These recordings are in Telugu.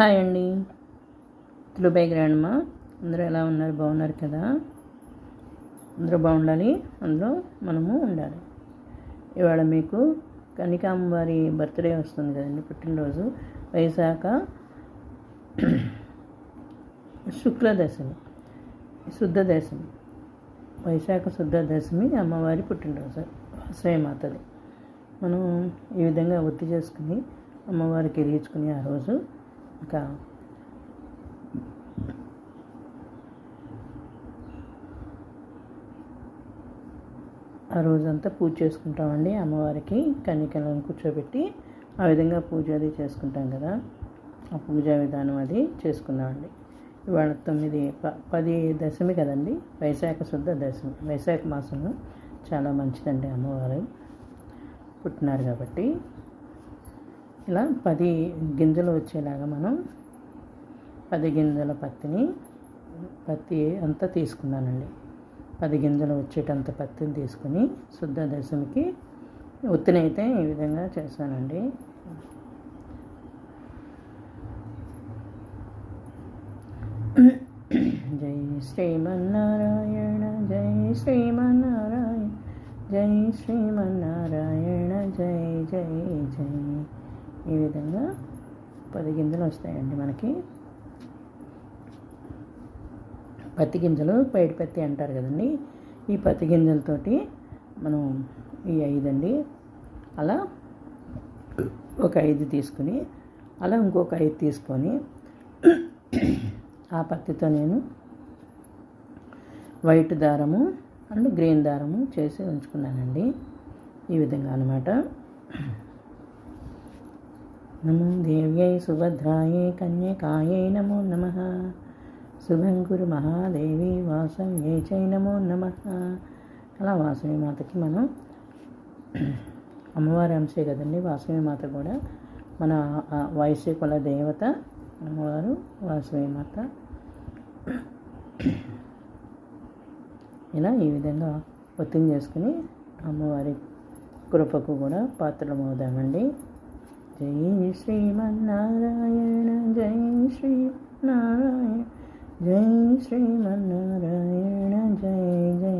హాయ్ అండి. తులుబాయ్ మా అందరూ ఎలా ఉన్నారు? బాగున్నారు కదా? అందరూ బాగుండాలి? అందులో మనము ఉండాలి. ఇవాళ మీకు కనికాంబారి బర్త్డే వస్తుంది కదండి పుట్టినరోజు. వైశాఖ శుక్ల దశమి శుద్ధ దశమి వైశాఖ శుద్ధ దశమి అమ్మవారి పుట్టినరోజు ఆశ్రయమాతది. మనం ఈ విధంగా ఒత్తి చేసుకుని అమ్మవారికి ఎరిగించుకుని ఆ రోజు ఇంకా. ఆ రోజంతా పూజ చేసుకుంటామండి అమ్మవారికి కన్యకలను కూర్చోబెట్టి ఆ విధంగా పూజ అది చేసుకుంటాం కదా. ఆ పూజా విధానం అది చేసుకున్నామండి ఇవాళ తొమ్మిది ప పది దశమి కదండి. వైశాఖ శుద్ధ దశమి. వైశాఖ మాసంలో చాలా మంచిదండి అమ్మవారు. పుట్టినారు కాబట్టి ఇలా పది గింజలు వచ్చేలాగా మనం పది గింజల పత్తిని పత్తి అంతా తీసుకున్నానండి. పది గింజలు వచ్చేటంత పత్తిని తీసుకుని శుద్ధ దశమికి ఒత్తినైతే ఈ విధంగా చేశానండి. జై శ్రీమన్నారాయణ జై శ్రీమన్నారాయణ జై శ్రీమన్నారాయణ జై జై జై. ఈ విధంగా పది గింజలు వస్తాయండి మనకి. పత్తి గింజలు పైడి పత్తి అంటారు కదండి. ఈ పత్తి గింజలతోటి మనం ఈ ఐదండి. అలా ఒక ఐదు తీసుకుని అలా ఇంకొక ఐదు తీసుకొని ఆ పత్తితో నేను వైట్ దారము అండ్ గ్రీన్ దారము చేసి ఉంచుకున్నానండి. ఈ విధంగా అనమాట నమో దేవ్యై సుభద్రాయే కన్యకాయై నమో నమ. శుభం గురు మహాదేవి వాసం చై నమో నమ. అలా వాసవి మాతకి మనం అమ్మవారి అంశే కదండి వాసవి మాత కూడా మన వయసు కుల దేవత అమ్మవారు వాసవి మాత. ఇలా ఈ విధంగా ఒత్తిడి చేసుకుని అమ్మవారి కృపకు కూడా పాత్రమవుదామండి జై శ్రీమన్నారాయణ జై శ్రీ నారాయణ జై శ్రీమన్నారాయణ జై జై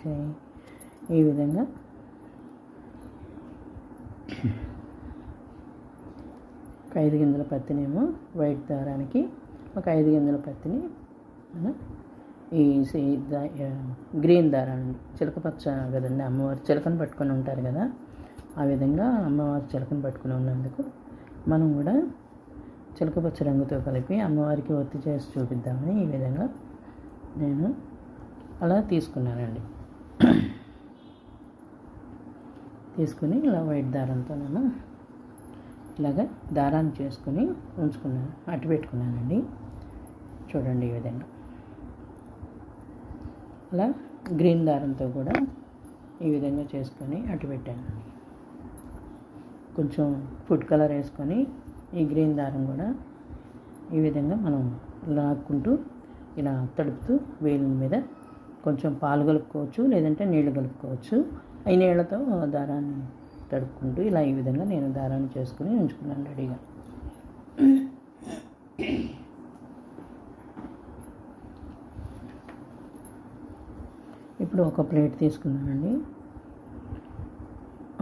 జై. ఈ విధంగా ఒక ఐదు గింజల పత్తినేమో వైట్ దారానికి ఒక ఐదు గింజల పత్తిని మనం ఈ గ్రీన్ దారాన్ని చిలకపచ్చ కదండి అమ్మవారు చిలకను పట్టుకొని ఉంటారు కదా ఆ విధంగా అమ్మవారి చిలకను పట్టుకుని ఉన్నందుకు మనం కూడా చిలకపచ్చ రంగుతో కలిపి అమ్మవారికి ఒత్తి చేసి చూపిద్దామని ఈ విధంగా నేను అలా తీసుకున్నానండి. తీసుకుని ఇలా వైట్ దారంతో నేను ఇలాగ దారాన్ని చేసుకుని ఉంచుకున్నాను అటు పెట్టుకున్నానండి. చూడండి ఈ విధంగా. అలా గ్రీన్ దారంతో కూడా ఈ విధంగా చేసుకొని అటు పెట్టాను. కొంచెం ఫుడ్ కలర్ వేసుకొని ఈ గ్రీన్ దారం కూడా ఈ విధంగా మనం లాక్కుంటూ ఇలా తడుపుతూ వేలు మీద కొంచెం పాలు కలుపుకోవచ్చు లేదంటే నీళ్ళు కలుపుకోవచ్చు. ఈ నీళ్ళతో దారాన్ని తడుపుకుంటూ ఇలా ఈ విధంగా నేను దారాన్ని చేసుకుని ఉంచుకున్నాను రెడీగా. ఇప్పుడు ఒక ప్లేట్ తీసుకున్నానండి.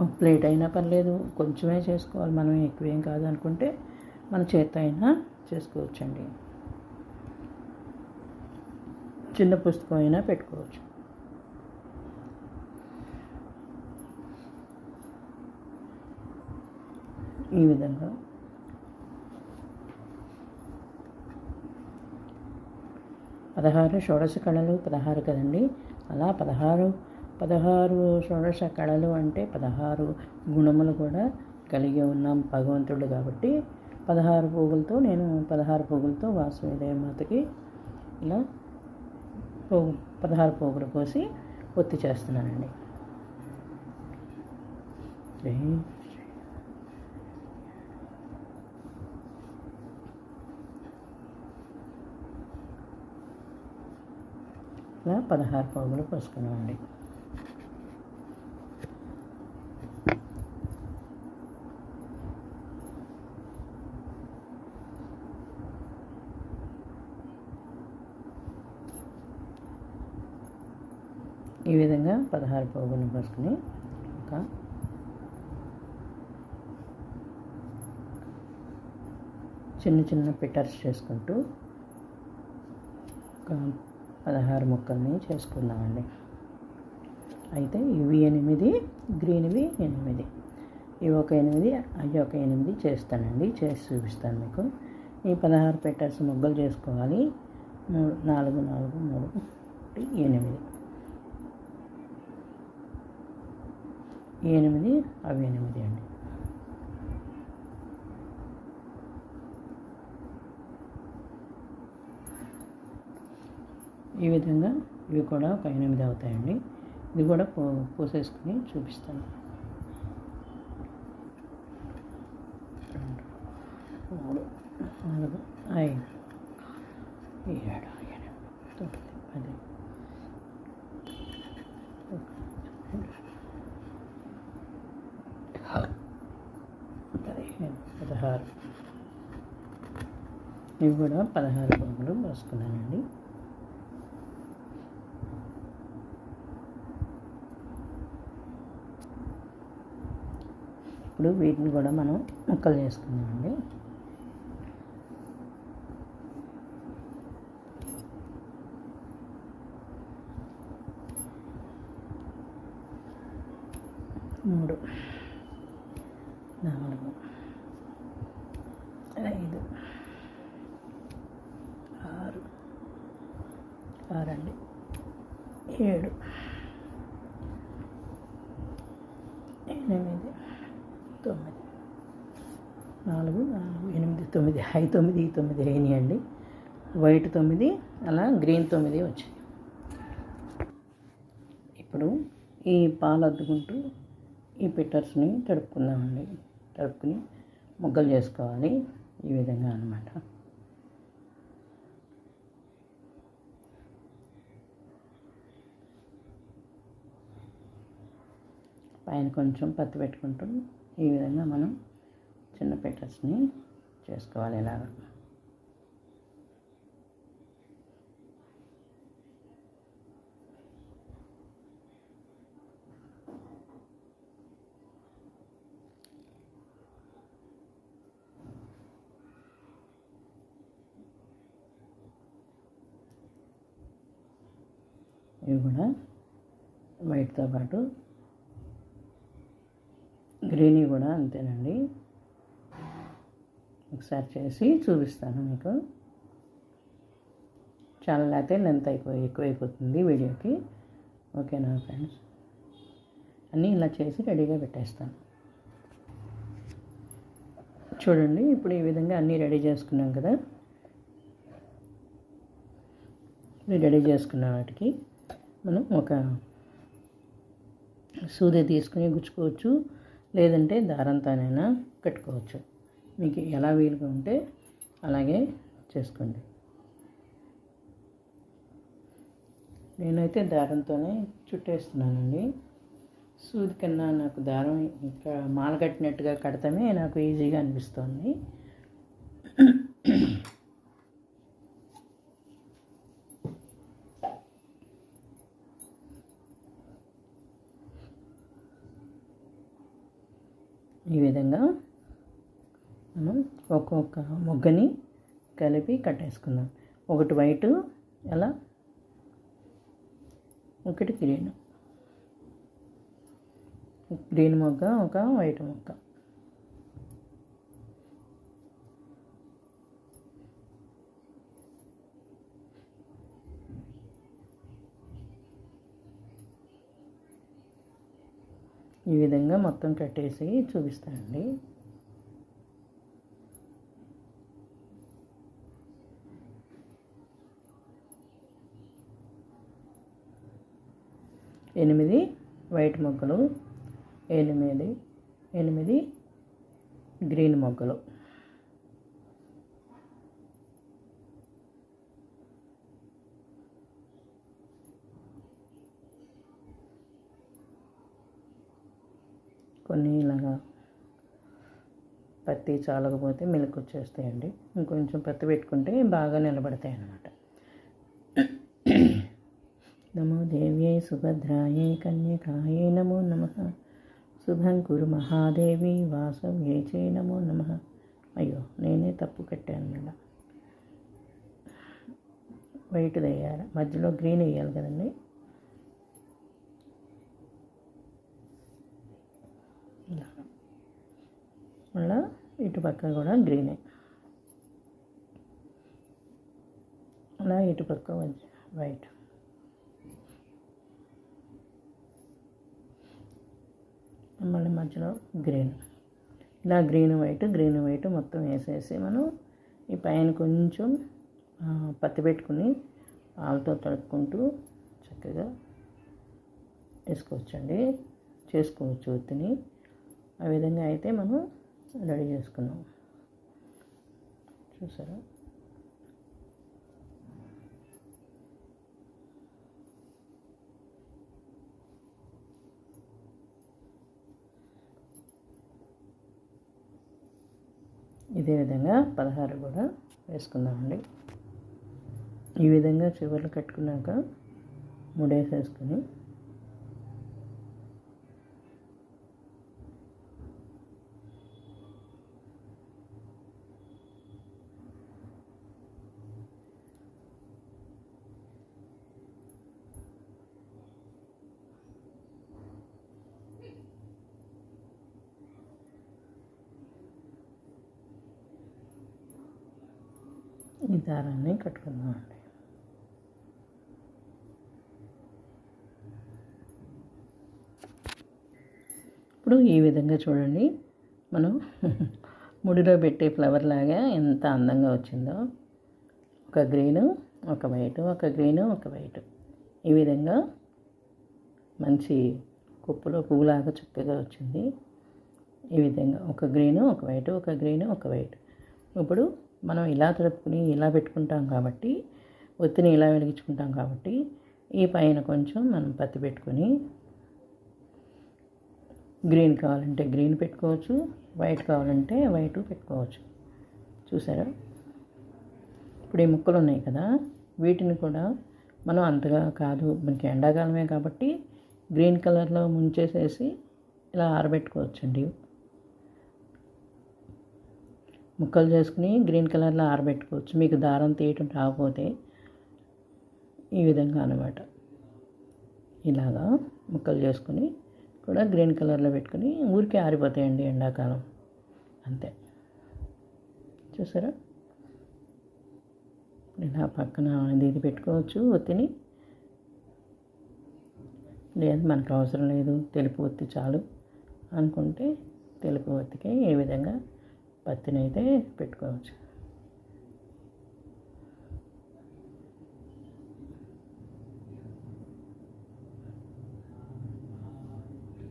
ఒక ప్లేట్ అయినా పర్లేదు కొంచెమే చేసుకోవాలి మనం ఎక్కువేం కాదు అనుకుంటే మన చేత అయినా చేసుకోవచ్చండి. చిన్న పుస్తకం అయినా పెట్టుకోవచ్చు. ఈ విధంగా. పదహారు షోడశ కళలు పదహారు కదండి? అలా పదహారు పదహారు షోడశ కళలు అంటే పదహారు గుణములు కూడా కలిగి ఉన్నాం భగవంతుడు కాబట్టి పదహారు పోగులతో నేను పదహారు పోగులతో వాసుదేవ మాతకి ఇలా పోగు పదహారు పోగులు పోసి ఒత్తి చేస్తున్నానండి. ఇలా పదహారు పోగులు పోసుకున్నామండి ఈ విధంగా పదహారు పోగులు పసుకుని ఒక చిన్న చిన్న పిటర్స్ చేసుకుంటూ ఒక పదహారు ముక్కల్ని చేసుకుందామండి. అయితే ఇవి ఎనిమిది గ్రీన్వి ఎనిమిది. ఇవి ఒక ఎనిమిది అవి ఒక ఎనిమిది చేస్తానండి చేసి చూపిస్తాను మీకు. ఈ పదహారు పెట్టర్స్ ముగ్గలు చేసుకోవాలి. మూడు నాలుగు నాలుగు మూడు ఒకటి ఎనిమిది ఈ ఎనిమిది అవి ఎనిమిది అండి. ఈ విధంగా ఇవి కూడా ఒక ఎనిమిది అవుతాయండి. ఇది కూడా పో పోసేసుకుని చూపిస్తాను. మూడు నాలుగు ఐదు ఏడు ఎనిమిది తొమ్మిది పది పదిహేను పదహారు ఇవి కూడా పదహారు బొమ్మలు పోసుకున్నానండి ఇప్పుడు వీటిని కూడా మనం ముక్కలు చేసుకుందామండి. మూడు నాలుగు ఐదు ఆరు ఆరండి ఏడు ఎనిమిది తొమ్మిది. నాలుగు నాలుగు ఎనిమిది తొమ్మిది. హై తొమ్మిది ఈ తొమ్మిది అయినాయండి వైట్ తొమ్మిది అలా గ్రీన్ తొమ్మిది వచ్చాయి ఇప్పుడు ఈ పాలు అద్దుకుంటూ ఈ పిట్టర్స్ని తడుపుకుందామండి. తడుపుకుని ముగ్గలు చేసుకోవాలి. ఈ విధంగా అనమాట పైన కొంచెం పత్తి పెట్టుకుంటూ ఈ విధంగా మనం చిన్న పిట్టర్స్ని చేసుకోవాలి ఇలాగా. ఇవి కూడా వైట్తో పాటు గ్రీనీ కూడా అంతేనండి. ఒకసారి చేసి చూపిస్తాను మీకు. చాలా లేకపోతే లెంత్ అయిపోయి ఎక్కువైపోతుంది వీడియోకి. ఓకేనా ఫ్రెండ్స్? అన్నీ ఇలా చేసి రెడీగా పెట్టేస్తాను. చూడండి ఇప్పుడు ఈ విధంగా అన్నీ రెడీ చేసుకున్నాం కదా. రెడీ చేసుకున్న వాటికి మనం ఒక సూది తీసుకుని గుచ్చుకోవచ్చు. లేదంటే దారంతోనైనా కట్టుకోవచ్చు మీకు ఎలా వీలుగా ఉంటే అలాగే చేసుకోండి. నేనైతే దారంతోనే చుట్టేస్తున్నానండి. సూది కన్నా నాకు దారం ఇంకా మాల కట్టినట్టుగా కడతామే నాకు ఈజీగా అనిపిస్తుంది. ఈ విధంగా మనం ఒక్కొక్క మొగ్గని కలిపి కట్టేసుకుందాం. ఒకటి వైటు ఎలా ఒకటి గ్రీన్. గ్రీన్ మొగ్గ ఒక వైట్ మొగ్గ. ఈ విధంగా మొత్తం కట్టేసి చూపిస్తానండి. ఎనిమిది వైట్ మొగ్గలు ఎనిమిది ఎనిమిది గ్రీన్ మొగ్గలు. కొన్ని ఇలాగా పత్తి చాలకపోతే మెలకు వచ్చేస్తాయండి. ఇంకొంచెం పత్తి పెట్టుకుంటే బాగా నిలబడతాయి అన్నమాట. నమో దేవ్యై సుభద్రాయై కన్యకాయై నమో నమ. శుభం కురు మహాదేవి వాసవ్యై చే నమో నమ. అయ్యో నేనే తప్పు కట్టాను మళ్ళా వైట్ వేయాలి. మధ్యలో గ్రీన్ వేయాలి కదండి ఇలా మళ్ళీ ఇటు పక్క కూడా గ్రీనే అలా ఇటు పక్క వైట్ మళ్ళీ మధ్యలో గ్రీన్ ఇలా గ్రీన్ వైట్ గ్రీన్ వైట్ మొత్తం వేసేసి మనం ఈ పైన కొంచెం పత్తి పెట్టుకుని పాలతో తడుపుకుంటూ చక్కగా వేసుకోవచ్చండి. చేసుకోవచ్చు ఒత్తిని ఆ విధంగా అయితే మనం రెడీ చేసుకున్నాం. చూసారా? ఇదే విధంగా పదహారు కూడా వేసుకుందామండి. ఈ విధంగా చివర్లు కట్టుకున్నాక ముడేసేసుకొని వేసుకొని దారాన్ని కట్టుకుందామండి. ఇప్పుడు ఈ విధంగా చూడండి. మనం ముడిలో పెట్టే ఫ్లవర్ లాగా ఎంత అందంగా వచ్చిందో. ఒక గ్రీను ఒక వైట్ ఒక గ్రీను ఒక వైట్. ఈ విధంగా మంచి కుప్పలో పువ్వులాగా చక్కగా వచ్చింది. ఈ విధంగా ఒక గ్రీను ఒక వైట్ ఒక గ్రీను ఒక వైట్. ఇప్పుడు మనం ఇలా తడుపుకుని ఇలా పెట్టుకుంటాం కాబట్టి ఒత్తిని ఇలా వెలిగించుకుంటాం కాబట్టి ఈ పైన కొంచెం మనం పత్తి పెట్టుకొని గ్రీన్ కావాలంటే గ్రీన్ పెట్టుకోవచ్చు వైట్ కావాలంటే వైట్ పెట్టుకోవచ్చు. చూసారా? ఇప్పుడు ఈ ముక్కలు ఉన్నాయి కదా వీటిని కూడా మనం అంతగా కాదు మనకి ఎండాకాలమే కాబట్టి గ్రీన్ కలర్లో ముంచేసేసి ఇలా ఆరబెట్టుకోవచ్చండి. ముక్కలు చేసుకుని గ్రీన్ కలర్లో ఆరబెట్టుకోవచ్చు. మీకు దారం తీయటం రాకపోతే ఈ విధంగా అనమాట ఇలాగా ముక్కలు చేసుకుని కూడా గ్రీన్ కలర్లో పెట్టుకుని ఊరికే ఆరిపోతాయండి ఎండాకాలం. అంతే. చూసారా? ఇలా పక్కన ఇది పెట్టుకోవచ్చు ఒత్తిని. లేదు మనకు అవసరం లేదు తెలుపు ఒత్తి చాలు అనుకుంటే తెలుపు ఒత్తికి ఈ విధంగా పత్తిని అయితే పెట్టుకోవచ్చు.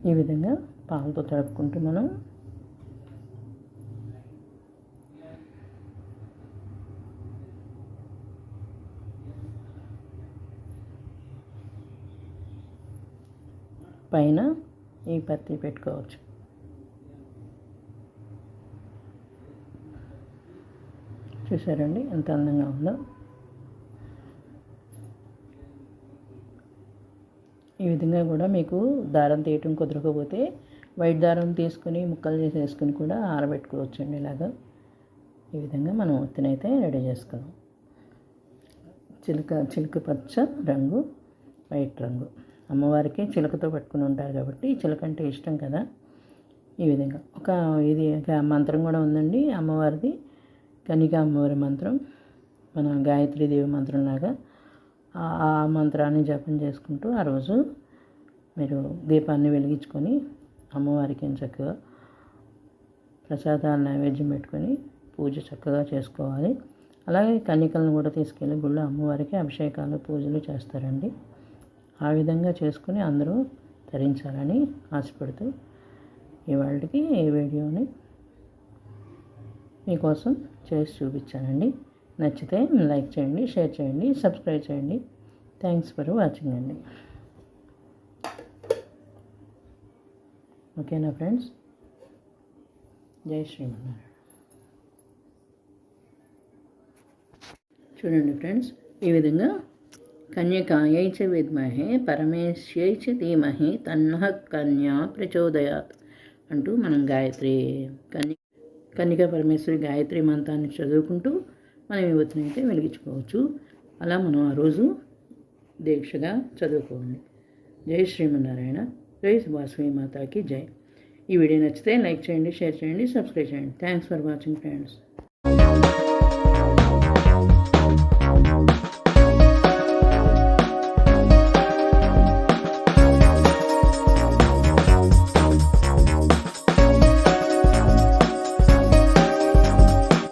ఈ విధంగా పాలతో తడుపుకుంటూ మనం పైన ఈ పత్తి పెట్టుకోవచ్చు. చూసారండి ఎంత అందంగా ఉందో. ఈ విధంగా కూడా మీకు దారం తీయటం కుదరకపోతే వైట్ దారం తీసుకుని ముక్కలు చేసేసుకుని కూడా ఆరబెట్టుకోవచ్చండి ఇలాగా. ఈ విధంగా మనం ఒత్తినైతే రెడీ చేసుకున్నాం. చిలుక చిలుక పచ్చ రంగు వైట్ రంగు. అమ్మవారికి చిలుకతో పట్టుకుని ఉంటారు కాబట్టి చిలుక అంటే ఇష్టం కదా. ఈ విధంగా. ఒక ఇది మంత్రం కూడా ఉందండి అమ్మవారిది. కనిక అమ్మవారి మంత్రం మన గాయత్రీదేవి మంత్రంలాగా ఆ- ఆ మంత్రాన్ని జపం చేసుకుంటూ ఆ రోజు మీరు దీపాన్ని వెలిగించుకొని అమ్మవారికి చక్కగా ప్రసాదాలు నైవేద్యం పెట్టుకొని పూజ చక్కగా చేసుకోవాలి. అలాగే కన్నికలను కూడా తీసుకెళ్ళి గుళ్ళో అమ్మవారికి అభిషేకాలు పూజలు చేస్తారండి. ఆ విధంగా చేసుకుని అందరూ ధరించాలని ఆశపడుతూ ఇవాళకి ఈ వీడియోని మీకోసం చేసి చూపించానండి. నచ్చితే లైక్ చేయండి షేర్ చేయండి సబ్స్క్రైబ్ చేయండి. థ్యాంక్స్ ఫర్ వాచింగ్ అండి. ఓకేనా ఫ్రెండ్స్ జై శ్రీమన్నారాయణ. చూడండి ఫ్రెండ్స్ ఈ విధంగా కన్యకాయై చ విద్మహే పరమేశ్యై చ ధీమహి తన్నః కన్యా ప్రచోదయాత్ అంటూ మనం గాయత్రి కన్య కన్యకా పరమేశ్వరి గాయత్రి మంత్రాన్ని చదువుకుంటూ మనం యువతిని అయితే వెలిగించుకోవచ్చు. అలా మనం ఆ రోజు దీక్షగా చదువుకోండి జై శ్రీమన్నారాయణ. జై వాసవి మాతాకి జై. ఈ వీడియో నచ్చితే లైక్ చేయండి షేర్ చేయండి సబ్స్క్రైబ్ చేయండి. Thanks for watching friends